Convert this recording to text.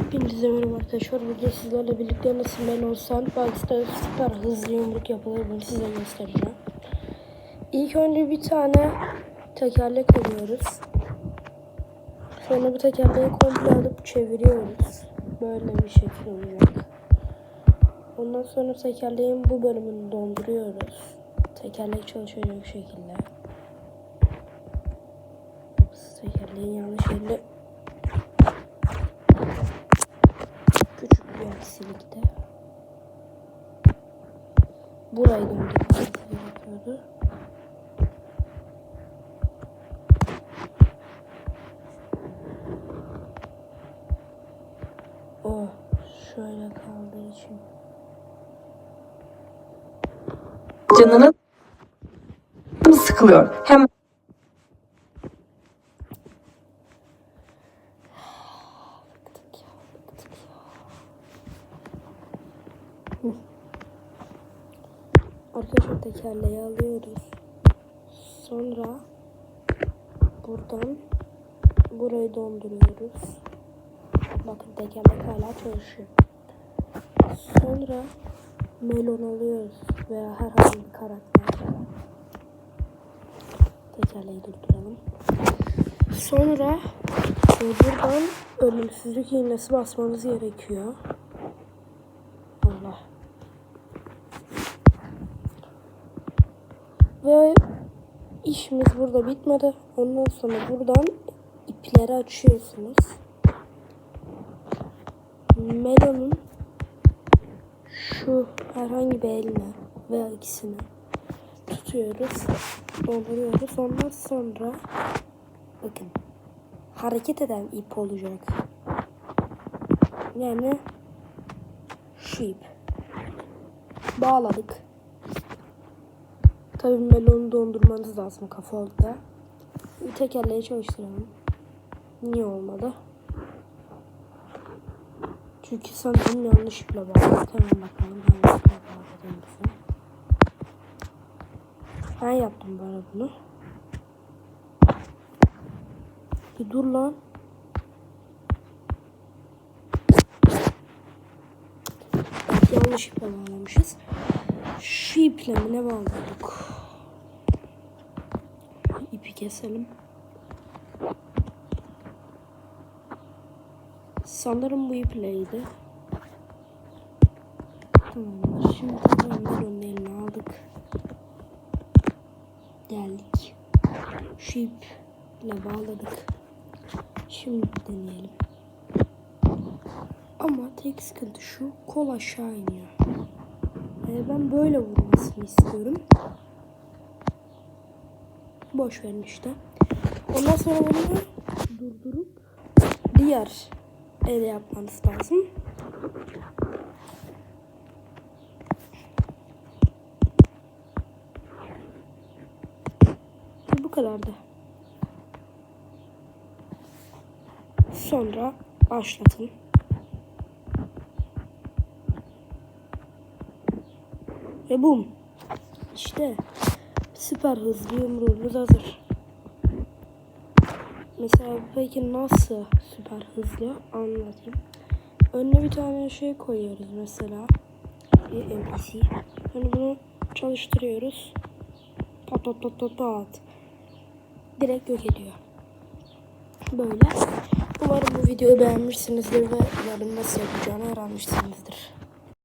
Hepinize merhaba arkadaşlar. Bugün sizlerle birlikte nasıl Melon Sandbox'ta süper hızlı yumruk yapılır bunu size göstereceğim. İlk önce bir tane tekerlek alıyoruz. Sonra bu tekerleği komple alıp çeviriyoruz. Böyle bir şekil olacak. Ondan sonra tekerleğin bu bölümünü donduruyoruz. Tekerlek çalışacak şekilde. Tekerleğin yanlış yerine Burayı döndürmemiz gerekiyordu. Oh, şöyle kaldığı için. canını sıkılıyor. Hem ya. Hı. Arkadaşlar tekerleği alıyoruz. Sonra buradan burayı donduruyoruz. Bakın tekerlek hala çalışıyor. Sonra melon alıyoruz veya herhangi bir karakter. Tekerleği durduralım. Sonra buradan ölümsüzlük iğnesi basmanız gerekiyor. Ve işimiz burada bitmedi. Ondan sonra buradan ipleri açıyorsunuz. Melon'un şu herhangi bir eline veya ikisini tutuyoruz. Dolduruyoruz. Ondan sonra bakın hareket eden ip olacak. Yani şu ip. Bağladık. Tabii melonu dondurmanız lazım kafa orada. Bir tekerleği çalıştıralım. Niye olmadı? Çünkü sanırım yanlış iple bağladık. Hemen bakalım iple bağladığımızı. Ben yaptım böyle bunu. Bir dur lan. Bak yanlış iple bağlamışız. Şu iple mi ne bağladık? İpi keselim. Sanırım bu ipleydi. Tamamdır. Şimdi onun eline aldık. Geldik. Şu iple bağladık. Şimdi deneyelim. Ama tek sıkıntı şu kol aşağı iniyor. Yani ben böyle vurmasını istiyorum. Boş verin işte. Ondan sonra bunu durdurup diğer ele yapmanız lazım. Bu kadardı. Sonra başlatın. Ve bum. İşte süper hızlı yumruğumuz hazır. Mesela peki nasıl süper hızlı anlatayım. Önüne bir tane şey koyuyoruz mesela. Bir NPC. Yani bunu çalıştırıyoruz. Pat pat pat pat pat. Direkt yok ediyor. Böyle. Umarım bu videoyu beğenmişsinizdir ve umarım nasıl yapacağını öğrenmişsinizdir.